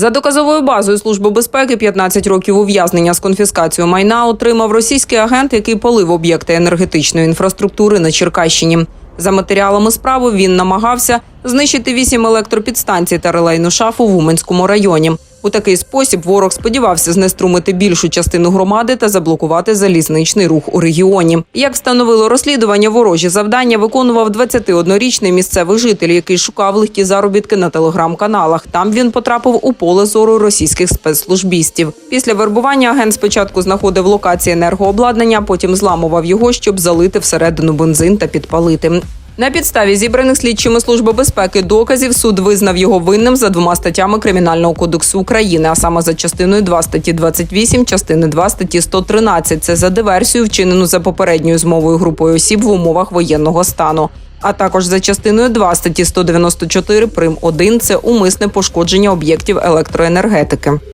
За доказовою базою Служби безпеки 15 років ув'язнення з конфіскацією майна отримав російський агент, який полив об'єкти енергетичної інфраструктури на Черкащині. За матеріалами справи він намагався знищити вісім електропідстанцій та релейну шафу в Уманському районі. У такий спосіб ворог сподівався знеструмити більшу частину громади та заблокувати залізничний рух у регіоні. Як встановило розслідування, ворожі завдання виконував 21-річний місцевий житель, який шукав легкі заробітки на телеграм-каналах. Там він потрапив у поле зору російських спецслужбістів. Після вербування агент спочатку знаходив локації енергообладнання, потім зламував його, щоб залити всередину бензин та підпалити. На підставі зібраних слідчими служби безпеки доказів суд визнав його винним за двома статтями Кримінального кодексу України, а саме за частиною 2 статті 28, частини 2 статті 113. Це за диверсію, вчинену за попередньою змовою групою осіб в умовах воєнного стану. А також за частиною 2 статті 194 прим. 1 – це умисне пошкодження об'єктів електроенергетики.